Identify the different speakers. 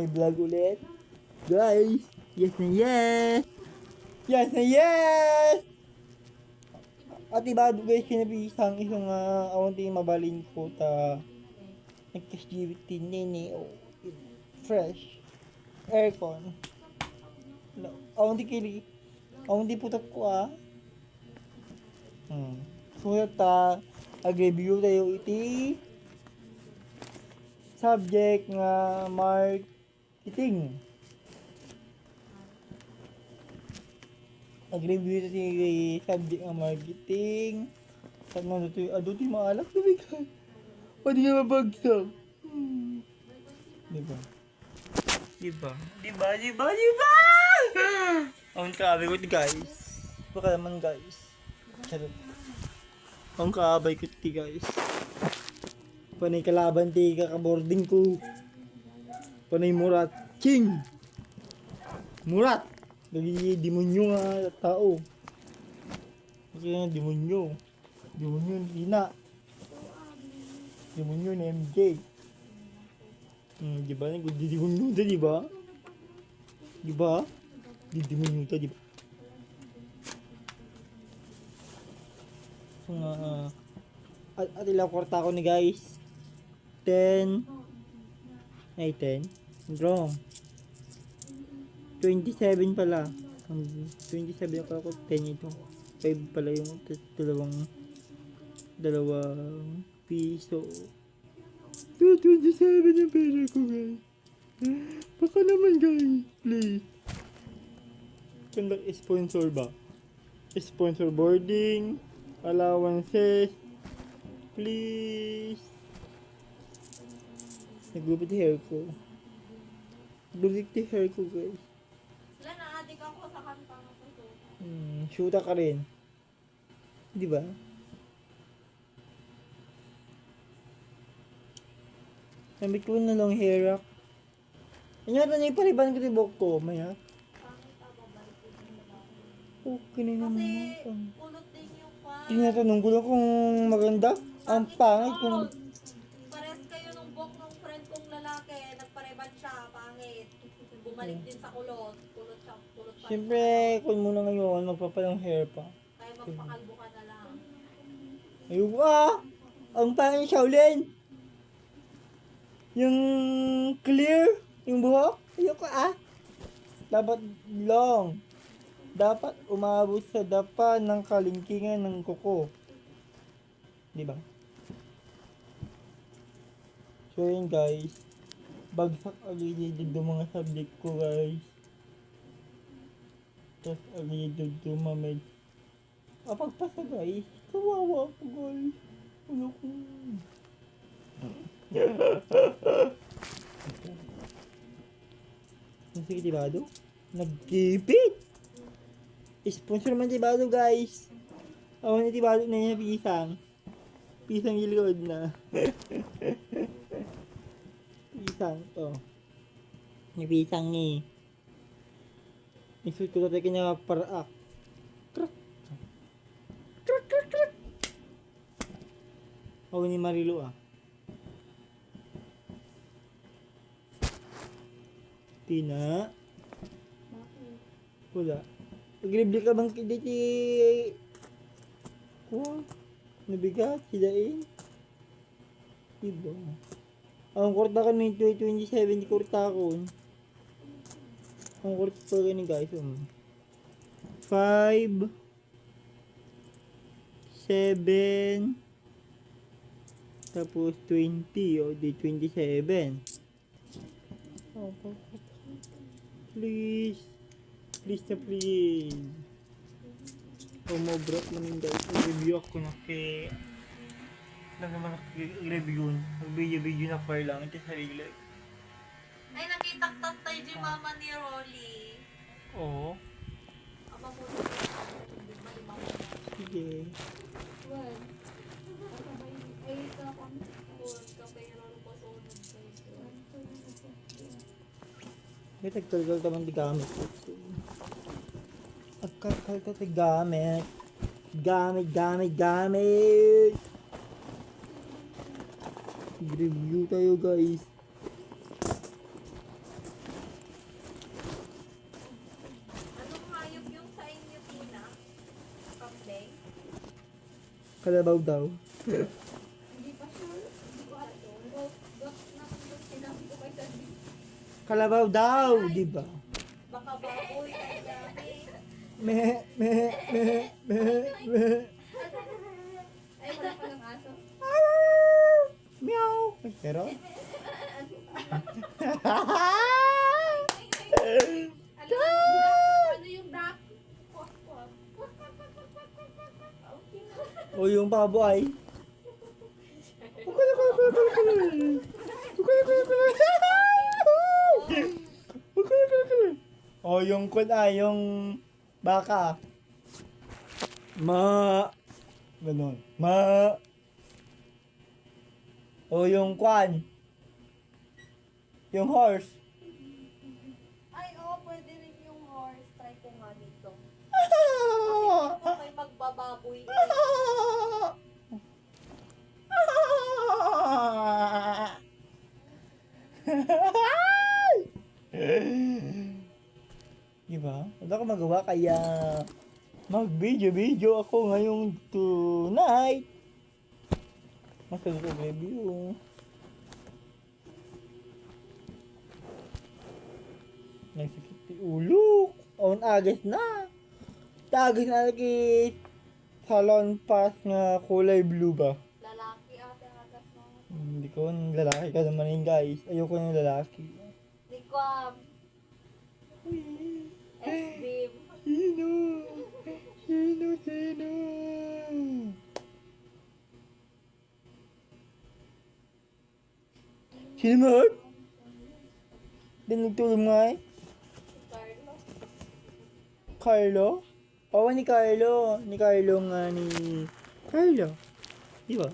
Speaker 1: May vlog ulit. Guys, yes na yes! Yes na yes! At iba guys, kinapisang isang uh, awanti mabalin ko ta nagkas-GVT nini o fresh aircon. No, awanti kili. Awanti putak ko ah. Hmm. Sulat ta, ag-review tayo iti subject nga marketing. Nag-review ito yung subject nga marketing. Saan mo ito yung ado, di maalak na bigay. Pwede na mabagsak. Hmm. Diba? Diba? Diba? Diba? Diba? Ang kaabay ko guys. Baka naman guys. Charot. Ang kaabay ko ti guys. Panay kalaban ti kaka-boarding ko. Panay murat. King! Murat! Lagi demonyo nga tao. Nga demonyo. Demonyo ni Hina. Demonyo ni MJ. Hmm, di ba? Di demonyo ta, di ba? Di ba? Di demonyo ta, di ba? So nga, ah, at, at ilang kwarta ko ni guys. 10. Ay, 10. Wrong. 27 pala. Ang 27 ako ako 10 ito. 5 pala yung dalawang dalawang piso. 227 yung pera ko guys. Baka naman guys, please. Kung sponsor ba? Sponsor boarding, allowances, please. Nagupit hair ko. Nagupit hair ko guys.
Speaker 2: Ng puso.
Speaker 1: Hmm, shoota ka rin. Di ba? Namit ko na long hair rock. Ano yata niya ipaliban ko maya?
Speaker 2: Ako, balik ko yung babae.
Speaker 1: Okay na naman.
Speaker 2: Kasi, kulot din yung pan.
Speaker 1: Tinatanong ko lang kung maganda. Ang pangit kung...
Speaker 2: Pares kayo nung book ng friend kong lalaki, nagpareban siya, pangit. Bumalik din sa kulot. Kulot siya, kulot pa.
Speaker 1: Siyempre, kung muna ngayon, magpapalang hair pa.
Speaker 2: Kaya magpakalbo ka na lang.
Speaker 1: Ayun ah! Ang pangit Shaolin! Yung clear, yung buhok, ayoko ah! Dapat long. Dapat umabot sa dapa ng kalingkingan ng kuko. Di ba? So yun guys. Bagsak agad yung mga subject ko guys. Tapos agad yung tumamid. Ah, pagpasa guys. Kawawa ako guys. Ano ko. Ang sige tibado? Nagkipit! Sponsor man tibado guys. Ako na tibado na niya pisang. Pisang likod na. pisang to. Yung pisang ni. Isuot ko dati kanya paraak. Krak. Krak, krak, krak. Ako ni Marilu ah. Tina. Wala. Agribli ka bang kidi ti... Kuha. Nabigat, sidain. Diba? Ang kurta ka ng 2027 kurta ko. Ang kurta pa gani guys. Um. 5 7 tapos 20 o di 27 oh, please please na please umobrat namin guys review ako na kay lang naman review video video na fire lang ito sarili.
Speaker 2: Ay, nakitaktak tayo di mama ni Rolly.
Speaker 1: oo.
Speaker 2: Aba mo
Speaker 1: sige.
Speaker 2: Well, ay, ka kami. Ka pero ko sunod kayo.
Speaker 1: may tagtalgal naman di gamit? Agkakalkal ti gamit. Gamit gamit gamit Review tayo guys. Anong hayop yung sa inyo, Tina? Kalabaw daw.
Speaker 2: Hindi pa sure. Hindi ko alam. Doc, nakapag sinabi ko kay Sabi.
Speaker 1: Kalabaw daw, di ba?
Speaker 2: Baka baboy. Kalabaw.
Speaker 1: Meh, meh, meh, meh, meh.
Speaker 2: Na.
Speaker 1: o yung pabo ay. Kula, kula, kula. Kukula, kula, kula. Kukula, kula, kula. O yung kun ay, yung baka. Ma. Ganon. Ma. O yung kwan. Yung horse.
Speaker 2: Ay, oo, pwede rin yung horse. Try ko nga dito. Kung may magbababoy eh.
Speaker 1: diba? Wala ko magawa kaya mag-video-video ako ngayong tonight. Masagot ko review. Nagsakit si ulo. On agad na. Tagis na lagi salon pass nga kulay blue ba?
Speaker 2: Lalaki ate agas mo.
Speaker 1: Hindi ko, lalaki ka naman yun guys. Ayoko ng lalaki.
Speaker 2: Hindi ko am. S-beam.
Speaker 1: Sino? Sino? Sino? Sino mo? Din nagtulong nga eh.
Speaker 2: Carlo.
Speaker 1: Carlo? Oo, ni Carlo. Ni Carlo nga ni... Carlo. Di ba?